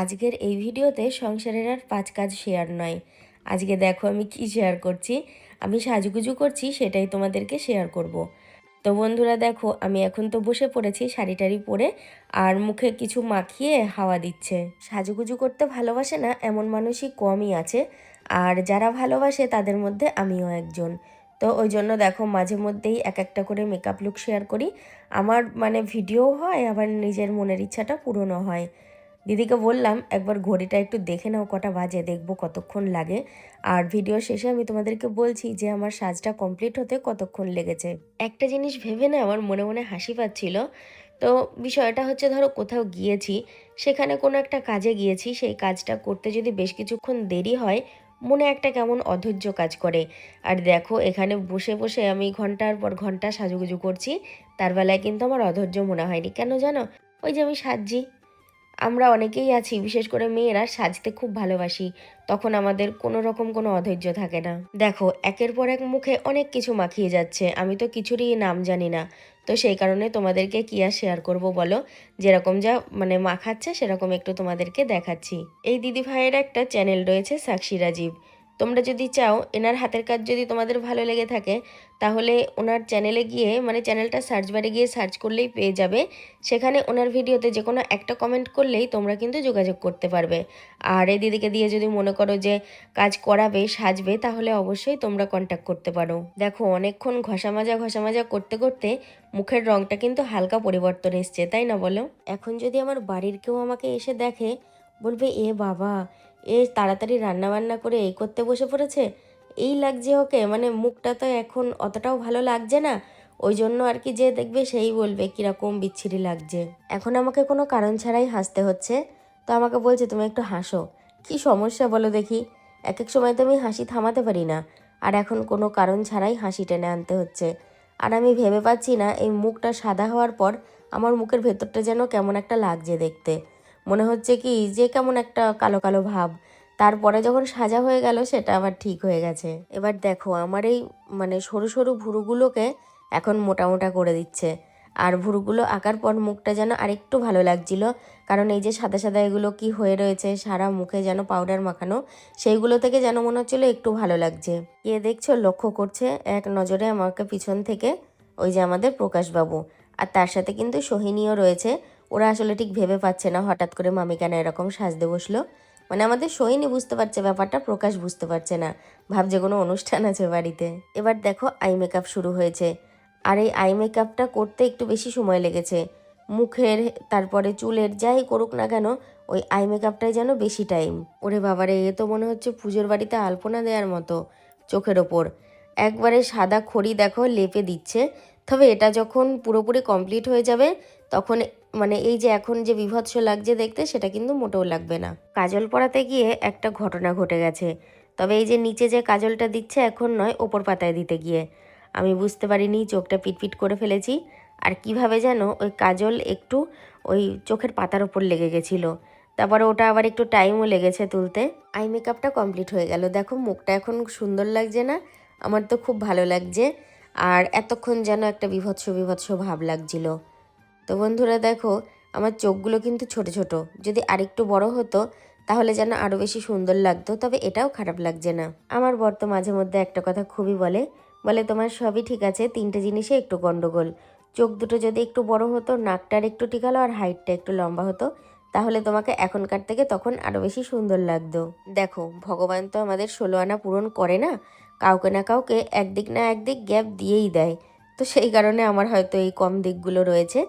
আজকের এই ভিডিওতে সংসারের আর পাঁচ কাজ শেয়ার নয়। আজকে দেখো আমি কি শেয়ার করছি। আমি সাজুগুজু করছি, সেটাই তোমাদেরকে শেয়ার করব। তো বন্ধুরা দেখো, আমি এখন তো বসে পড়েছি, শাড়ি টাড়ি পরে, আর মুখে কিছু মাখিয়ে হাওয়া দিচ্ছে। সাজুগুজু করতে ভালোবাসে না, এমন মানুষই কমই আছে। আর যারা ভালোবাসে, তাদের মধ্যে আমিও একজন। তো ওই জন্য দেখো, মাঝে মধ্যেই এক একটা করে মেকআপ লুক শেয়ার করি। আমার মানে ভিডিও হয়, আবার নিজের মনের ইচ্ছাটা পূরণও হয়। দিদিকে বললাম, একবার ঘড়িটা একটু দেখে নাও, কটা বাজে, দেখব কতক্ষণ লাগে। আর ভিডিও শেষে আমি তোমাদেরকে বলছি যে, আমার সাজটা কমপ্লিট হতে কতক্ষণ লেগেছে? একটা জিনিস ভেবে না আমার মনে মনে হাসি পাচ্ছিল। তো বিষয়টা হচ্ছে, ধরো কোথাও গিয়েছি, সেখানে কোনো একটা কাজে গিয়েছি, সেই কাজটা করতে যদি বেশ কিছুক্ষণ দেরি হয়, মনে একটা কেমন অধৈর্য কাজ করে। আর দেখো, এখানে বসে বসে আমি ঘণ্টার পর ঘণ্টা সাজুগুজু করছি, তার বেলায় কিন্তু আমার অধৈর্য মনে হয়নি। কেন জানো? ওই যে আমি সাজছি। আমরা অনেকেই আছি, বিশেষ করে মেয়েরা সাজতে খুব ভালোবাসি। তখন আমাদের কোনো রকম কোনো অধৈর্য থাকে না। দেখো, একের পর এক মুখে অনেক কিছু মাখিয়ে যাচ্ছে। আমি তো কিছুরই নাম জানি না। তো সেই কারণে তোমাদেরকে কি আর শেয়ার করব বলো? যেরকম যা মানে মাখাচ্ছে, সেরকম একটু তোমাদেরকে দেখাচ্ছি। এই দিদি ভাইয়ের একটা চ্যানেল রয়েছে সাক্ষী রাজীব। তোমরা যদি চাও, এনার হাতের কাজ যদি তোমাদের ভালো লেগে থাকে, তাহলে ওনার চ্যানেলে গিয়ে মানে চ্যানেলটা সার্চ বারে গিয়ে সার্চ করলেই পেয়ে যাবে। সেখানে ওনার ভিডিওতে যে কোনো একটা কমেন্ট করলেই তোমরা কিন্তু যোগাযোগ করতে পারবে। আর এই দিদিকে দিয়ে যদি মনে করো যে কাজ করাবে, সাজবে, তাহলে অবশ্যই তোমরা কন্ট্যাক্ট করতে পারো। দেখো, অনেকক্ষণ ঘষা মাজা ঘষা মাজা করতে করতে মুখের রঙটা কিন্তু হালকা পরিবর্তন এসছে, তাই না বলো? এখন যদি আমার বাড়ির কেউ আমাকে এসে দেখে বলবে, এ বাবা, এ তাড়াতাড়ি রান্না বান্না করে এই করতে বসে পড়েছে। এই লাগছে ওকে মানে মুখটা তো এখন অতটাও ভালো লাগছে না। ওই জন্য আর কি যে দেখবে সেই বলবে, কীরকম বিচ্ছিরি লাগছে। এখন আমাকে কোনো কারণ ছাড়াই হাসতে হচ্ছে। তো আমাকে বলছে, তুমি একটু হাসো। কি সমস্যা বলো দেখি? এক এক সময় তো আমি হাসি থামাতে পারি না। আর এখন কোনো কারণ ছাড়াই হাসি টেনে আনতে হচ্ছে। আর আমি ভেবে পাচ্ছি না, এই মুখটা সাদা হওয়ার পর আমার মুখের ভেতরটা যেন কেমন একটা লাগছে দেখতে। মনে হচ্ছে কি, যে কেমন একটা কালো কালো ভাব। তারপরে যখন সাজা হয়ে গেল, সেটা আবার ঠিক হয়ে গেছে। এবার দেখো, আমার এই মানে সরু সরু ভুরুগুলোকে এখন মোটা মোটা করে দিচ্ছে। আর ভুরুগুলো আঁকার পর মুখটা যেন আরেকটু ভালো লাগছিল। কারণ এই যে সাদা সাদা এগুলো কি হয়ে রয়েছে, সারা মুখে যেন পাউডার মাখানো, সেইগুলো থেকে যেন মনে হচ্ছিল একটু ভালো লাগছে। কে দেখছ? লক্ষ্য করছে এক নজরে আমাকে পিছন থেকে, ওই যে আমাদের প্রকাশবাবু। আর তার সাথে কিন্তু সোহিনীও রয়েছে। ওরা আসলে ঠিক ভেবে পাচ্ছে না, হঠাৎ করে মামি কেন এরকম সাজতে বসল? মানে আমাদের সোহিনী বুঝতে পারছে ব্যাপারটা, প্রকাশ বুঝতে পারছে না। ভাবছে কোনো অনুষ্ঠান আছে বাড়িতে। এবার দেখো আই মেকআপ শুরু হয়েছে। আর এই আই মেকআপটা করতে একটু বেশি সময় লেগেছে। মুখের, তারপরে চুলের যাই করুক না কেন, ওই আই মেকআপটাই যেন বেশি টাইম। ওরে বাবারে, এ তো মনে হচ্ছে পুজোর বাড়িতে আলপনা দেওয়ার মতো চোখের ওপর। একবারে সাদা খড়ি দেখো লেপে দিচ্ছে। তবে এটা যখন পুরোপুরি কমপ্লিট হয়ে যাবে, তখন মানে এই যে এখন যে বিভৎস লাগছে দেখতে, সেটা কিন্তু মোটেও লাগবে না। কাজল পরাতে গিয়ে একটা ঘটনা ঘটে গেছে। তবে এই যে নিচে যে কাজলটা দিচ্ছে এখন নয়, ওপর পাতায় দিতে গিয়ে। আমি বুঝতে পারিনি, চোখটা পিটপিট করে ফেলেছি। আর কীভাবে যেন ওই কাজল একটু ওই চোখের পাতার ওপর লেগে গেছিল। তারপরে ওটা আবার একটু টাইমও লেগেছে তুলতে। আই মেকআপটা কমপ্লিট হয়ে গেল। দেখো, মুখটা এখন সুন্দর লাগছে না। আমার তো খুব ভালো লাগছে। আর এতক্ষণ যেন একটা বিভৎস বিভৎস ভাব লাগছিল। তো বন্ধুরা দেখো, আমার চোখগুলো কিন্তু ছোট ছোট। যদি আরেকটু বড় হতো, তাহলে যেন আরও বেশি সুন্দর লাগতো, তবে এটাও খারাপ লাগছে না। আমার বর তো মাঝে মধ্যে একটা কথা খুবই বলে বলে, তোমার সবই ঠিক আছে, তিনটে জিনিসে একটু গন্ডগোল। চোখ দুটো যদি একটু বড় হতো, নাকটার একটু টিকালো আর হাইটটা একটু লম্বা হতো, তাহলে তোমাকে এখনকার থেকে তখন আরও বেশি সুন্দর লাগতো। দেখো, ভগবান তো আমাদের ষোলো আনা পূরণ করে না কাউকে না কাউকে একদিক না একদিক গ্যাপ দিয়েই দেয়। তো সেই কারণে আমার হয়তো এই কম দিকগুলো রয়েছে।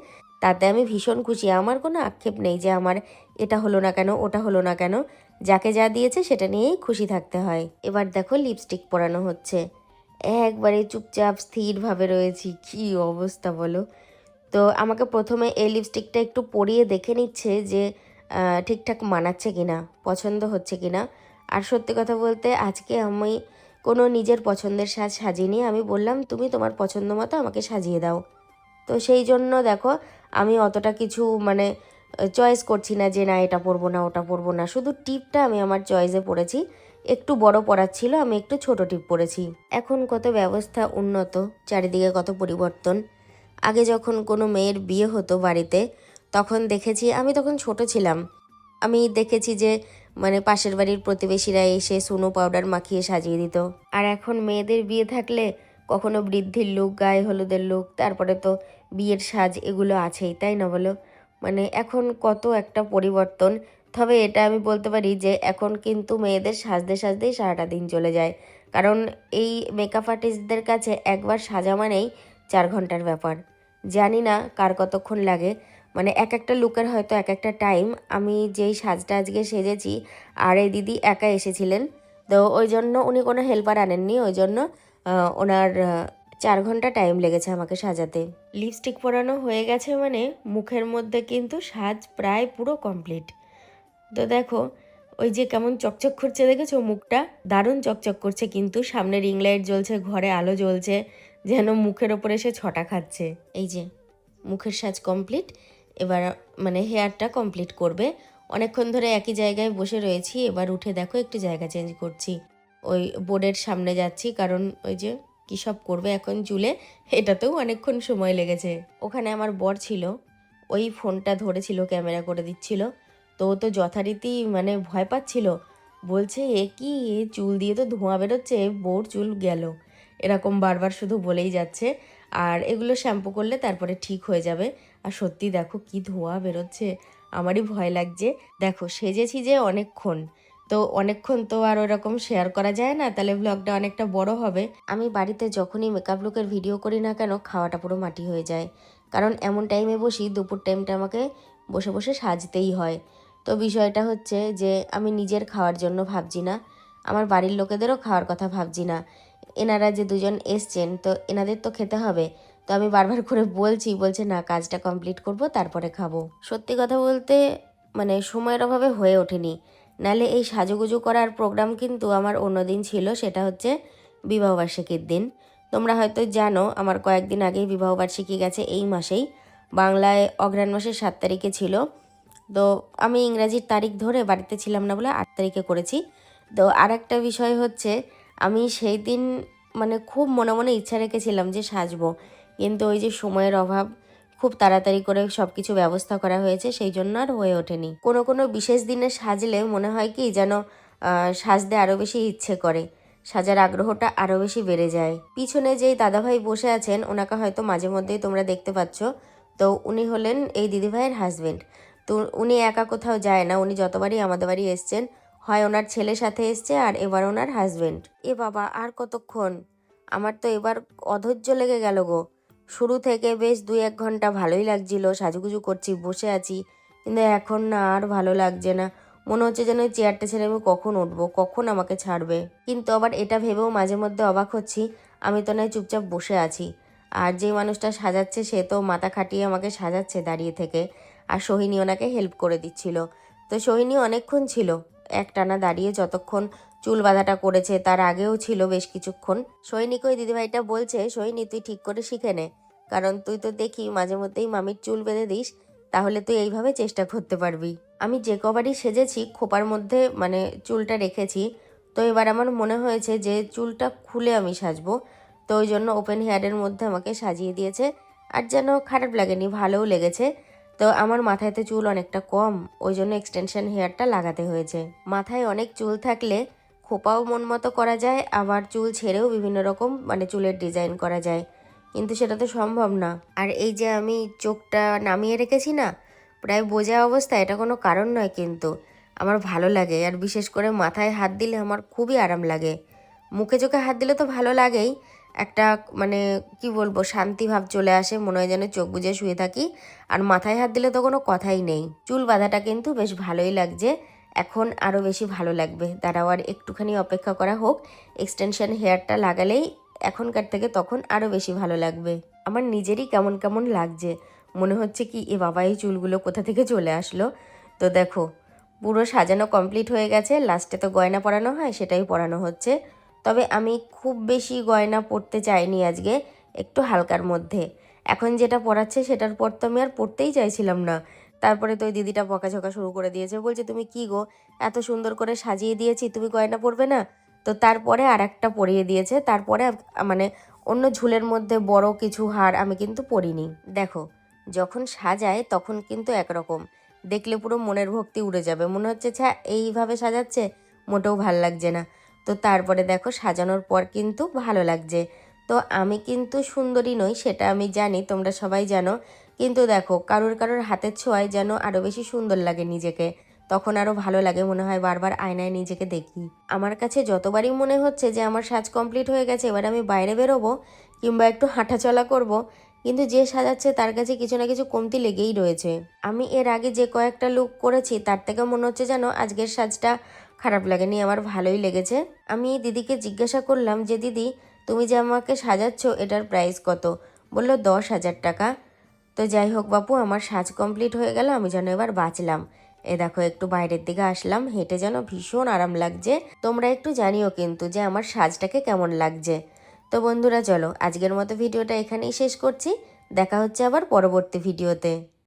তাতে আমি ভীষণ খুশি। আমার কোনো আক্ষেপ নেই যে আমার এটা হলো না কেন, ওটা হলো না কেন। যাকে যা দিয়েছে সেটা নিয়েই খুশি থাকতে হয়। এবার দেখো লিপস্টিক পরানো হচ্ছে। একবারে চুপচাপ স্থিরভাবে রয়েছি। কি অবস্থা বলো? তো আমাকে প্রথমে এই লিপস্টিকটা একটু পরিয়ে দেখে নিচ্ছে যে ঠিকঠাক মানাচ্ছে কিনা, পছন্দ হচ্ছে কিনা। আর সত্যি কথা বলতে আজকে আমি কোনো নিজের পছন্দের সাজ সাজিনি। আমি বললাম, তুমি তোমার পছন্দ মতো আমাকে সাজিয়ে দাও। তো সেই জন্য দেখো, আমি অতটা কিছু মানে চয়েস করছি না যে না, এটা পরবো না, ওটা পরবো না। শুধু টিপটা আমি আমার চয়েসে পড়েছি। একটু বড় পড়ার ছিল, আমি একটু ছোট টিপ পরেছি। এখন কত ব্যবস্থা উন্নত, চারিদিকে কত পরিবর্তন। আগে যখন কোনো মেয়ের বিয়ে হতো বাড়িতে, তখন দেখেছি, আমি তখন ছোট ছিলাম। আমি দেখেছি যে মানে পাশের বাড়ির প্রতিবেশীরা এসে সুনো পাউডার মাখিয়ে সাজিয়ে দিত। আর এখন মেয়েদের বিয়ে থাকলে কখনো বৃদ্ধির লুক, গায়ে হলুদের লুক, তারপরে তো বিয়ের সাজ এগুলো আছেই, তাই না বলো? মানে এখন কত একটা পরিবর্তন। তবে এটা আমি বলতে পারি যে এখন কিন্তু মেয়েদের সাজতে সাজতেই সারাটা দিন চলে যায়। কারণ এই মেকআপ আর্টিস্টদের কাছে একবার সাজা মানেই চার ঘণ্টার ব্যাপার। জানি না কার কতক্ষণ লাগে। মানে এক একটা লুকের হয়তো এক একটা টাইম আমি যেই সাজটা আজকে সেজেছি, আর এই দিদি একা এসেছিলেন। তো ওই জন্য উনি কোনো হেল্পার আনেননি, ওই জন্য ওনার চার ঘণ্টা টাইম লেগেছে আমাকে সাজাতে। লিপস্টিক পরানো হয়ে গেছে মানে মুখের মধ্যে কিন্তু সাজ প্রায় পুরো কমপ্লিট তো দেখো, ওই যে কেমন চকচক করছে, দেখেছ মুখটা? দারুণ চকচক করছে, কিন্তু সামনে রিং লাইট জ্বলছে, ঘরে আলো জ্বলছে, যেন মুখের ওপরে সে ছটা খাচ্ছে। এই যে, মুখের সাজ কমপ্লিট এবার মানে হেয়ারটা কমপ্লিট করবে। অনেকক্ষণ ধরে একই জায়গায় বসে রয়েছি। এবার উঠে দেখো একটু জায়গা চেঞ্জ করছি। ওই বোর্ডের সামনে যাচ্ছি, কারণ ওই যে কী সব করবে এখন চুলে, এটাতেও অনেকক্ষণ সময় লেগেছে। ওখানে আমার বর ছিল, ওই ফোনটা ধরেছিল, ক্যামেরা করে দিচ্ছিল। তো ও তো যথারীতি মানে ভয় পাচ্ছিল। বলছে, এ কি? চুল দিয়ে তো ধোঁয়া বেরোচ্ছে, বোর চুল গেল। এরকম বারবার শুধু বলেই যাচ্ছে। আর এগুলো শ্যাম্পু করলে তারপরে ঠিক হয়ে যাবে। আর সত্যি দেখো কি ধোঁয়া বেরোচ্ছে। আমারই ভয় লাগছে। দেখো, সেজেছি যে অনেকক্ষণ। তো অনেকক্ষণ তো আর ওরকম শেয়ার করা যায় না, তাহলে ব্লগটা অনেকটা বড় হবে। আমি বাড়িতে যখনই মেকআপ লুকের ভিডিও করি না কেন, খাওয়াটা পুরো মাটি হয়ে যায়। কারণ এমন টাইমে বসি, দুপুর টাইমটা আমাকে বসে বসে সাজতেই হয়। তো বিষয়টা হচ্ছে যে, আমি নিজের খাওয়ার জন্য ভাবছি না। আমার বাড়ির লোকেদেরও খাওয়ার কথা ভাবছি না। এনারা যে দুজন এসছেন, তো এনাদের তো খেতে হবে। তো আমি বারবার করে বলছি, বলছে, না, কাজটা কমপ্লিট করব, তারপরে খাব। সত্যি কথা বলতে মানে সময়ের অভাবে হয়ে ওঠেনি। নালে এই সাজুগুজু করার প্রোগ্রাম কিন্তু আমার অন্যদিন ছিল, সেটা হচ্ছে বিবাহবার্ষিকীর দিন। তোমরা হয়তো জানো, আমার কয়েকদিন আগেই বিবাহবার্ষিকী গেছে এই মাসেই। বাংলায় অগ্রাণ মাসের সাত তারিখে ছিল। তো আমি ইংরাজির তারিখ ধরে বাড়িতে ছিলাম না বলে আট তারিখে করেছি। তো আর একটা বিষয় হচ্ছে, আমি সেই দিন মানে খুব মনে মনে ইচ্ছা রেখেছিলাম যে সাজবো। কিন্তু ওই যে সময়ের অভাব, খুব তাড়াতাড়ি করে সব কিছু ব্যবস্থা করা হয়েছে, সেই জন্য আর হয়ে ওঠেনি। কোনো কোনো বিশেষ দিনে সাজলে মনে হয় কি যেন সাজতে আরও বেশি ইচ্ছে করে, সাজার আগ্রহটা আরও বেশি বেড়ে যায়। পিছনে যেই দাদাভাই বসে আছেন, ওনাকে হয়তো মাঝে মধ্যেই তোমরা দেখতে পাচ্ছ। তো উনি হলেন এই দিদিভাইয়ের হাজবেন্ড তো উনি একা কোথাও যায় না, উনি যতবারই আমাদের বাড়ি এসছেন, হয় ওনার ছেলের সাথে এসছে আর এবার ওনার হাজবেন্ড এ বাবা, আর কতক্ষণ? আমার তো এবার অধৈর্য লেগে গেল গো। শুরু থেকে বেশ দুই এক ঘণ্টা ভালোই লাগছিল, সাজুগুজু করছি, বসে আছি। কিন্তু এখন না আর ভালো লাগছে না। মনে হচ্ছে যেন ওই চেয়ারটা ছেড়ে আমি কখন উঠবো, কখন আমাকে ছাড়বে। কিন্তু আবার এটা ভেবেও মাঝে মধ্যে অবাক হচ্ছি, আমি তো নয় চুপচাপ বসে আছি। আর যে মানুষটা সাজাচ্ছে সে তো মাথা খাটিয়ে আমাকে সাজাচ্ছে দাঁড়িয়ে থেকে। আর সোহিনী ওনাকে হেল্প করে দিচ্ছিল। তো সোহিনী অনেকক্ষণ ছিল, একটানা দাঁড়িয়ে যতক্ষণ চুল বাঁধাটা করেছে, তার আগেও ছিল বেশ কিছুক্ষণ। সৈনিক ওই দিদিভাইটা বলছে, সৈনি, তুই ঠিক করে শিখে নে, কারণ তুই তো দেখি মাঝে মধ্যেই মামির চুল বেঁধে দিস, তাহলে তুই এইভাবে চেষ্টা করতে পারবি। আমি যে কবারই সেজেছি, খোপার মধ্যে মানে চুলটা রেখেছি, তো এবার আমার মনে হয়েছে যে চুলটা খুলে আমি সাজবো। তো ওই জন্য ওপেন হেয়ারের মধ্যে আমাকে সাজিয়ে দিয়েছে, আর যেন খারাপ লাগেনি, ভালোও লেগেছে। তো আমার মাথায়তে চুল অনেকটা কম, ওই জন্য এক্সটেনশন হেয়ারটা লাগাতে হয়েছে। মাথায় অনেক চুল থাকলে খোপাও মন মতো করা যায়, আবার চুল ছেড়েও বিভিন্ন রকম মানে চুলের ডিজাইন করা যায়। কিন্তু সেটা তো সম্ভব না। আর এই যে আমি চোখটা নামিয়ে রেখেছি না, প্রায় বোঝা অবস্থা এটা কোনো কারণ নয় কিন্তু। আমার ভালো লাগে আর বিশেষ করে মাথায় হাত দিলে আমার খুবই আরাম লাগে। মুখে চোখে হাত দিলে তো ভালো লাগেই। একটা মানে কি বলব, শান্তি ভাব চলে আসে, মনে হয় যেন চোখ বুজে শুয়ে থাকি। আর মাথায় হাত দিলে তো কোনো কথাই নেই। চুল বাঁধাটা কিন্তু বেশ ভালোই লাগছে। এখন আরও বেশি ভালো লাগবে। দাঁড়াও আর একটুখানি অপেক্ষা করা হোক। এক্সটেনশন হেয়ারটা লাগালেই এখনকার থেকে তখন আরও বেশি ভালো লাগবে। আমার নিজেরই কেমন কেমন লাগছে। মনে হচ্ছে কি এ বাবা এই চুলগুলো কোথা থেকে চলে আসলো? তো দেখো, পুরো সাজানো কমপ্লিট হয়ে গেছে। লাস্টে তো গয়না পরানো হয়, সেটাই পরানো হচ্ছে। তবে আমি খুব বেশি গয়না পরতে চাইনি আজকে, একটু হালকার মধ্যে। এখন যেটা পরাচ্ছে সেটার পর তো আমি আর পরতেই চাইছিলাম না। তারপরে তো ওই দিদিটা বকাঝকা শুরু করে দিয়েছে। বলছে, তুমি কি গো? এত সুন্দর করে সাজিয়ে দিয়েছি, তুমি গয়না পরবে না? তো তারপরে আর একটা পরিয়ে দিয়েছে। তারপরে মানে অন্য ঝুলের মধ্যে বড় কিছু হার আমি কিন্তু পরিনি। দেখো, যখন সাজায় তখন কিন্তু একরকম। দেখলে পুরো মনের ভক্তি উড়ে যাবে। মনে হচ্ছে, ছ্যা, এইভাবে সাজাচ্ছে? মোটেও ভালো লাগছে না। তো তারপরে দেখো, সাজানোর পর কিন্তু ভালো লাগছে। তো আমি কিন্তু সুন্দরী নই, সেটা আমি জানি, তোমরা সবাই জানো। কিন্তু দেখো, কারোর কারোর হাতের ছোঁয়ায় যেন আরও বেশি সুন্দর লাগে নিজেকে। তখন আরও ভালো লাগে মনে হয় বারবার আয়নায় নিজেকে দেখি। আমার কাছে যতবারই মনে হচ্ছে যে আমার সাজ কমপ্লিট হয়ে গেছে, এবার আমি বাইরে বেরোবো কিংবা একটু হাঁটাচলা করব, কিন্তু যে সাজাচ্ছে তার কাছে কিছু না কিছু কমতি লেগেই রয়েছে। আমি এর আগে যে কয়েকটা লুক করেছি, তার থেকে মনে হচ্ছে যেন আজকের সাজটা খারাপ লাগেনি, আমার ভালোই লেগেছে। আমি দিদিকে জিজ্ঞাসা করলাম যে, দিদি, তুমি যে আমাকে সাজাচ্ছ, এটার প্রাইস কত? বলল, দশ হাজার টাকা। তো যাই হোক বাপু, আমার সাজ কমপ্লিট হয়ে গেল, আমি যেন এবার বাঁচলাম। এ দেখো, একটু বাইরের দিকে আসলাম, হেঁটে যেন ভীষণ আরাম লাগছে। তোমরা একটু জানিও কিন্তু যে আমার সাজটাকে কেমন লাগছে। তো বন্ধুরা, চলো আজকের মতো ভিডিওটা এখানেই শেষ করছি। দেখা হচ্ছে আবার পরবর্তী ভিডিওতে।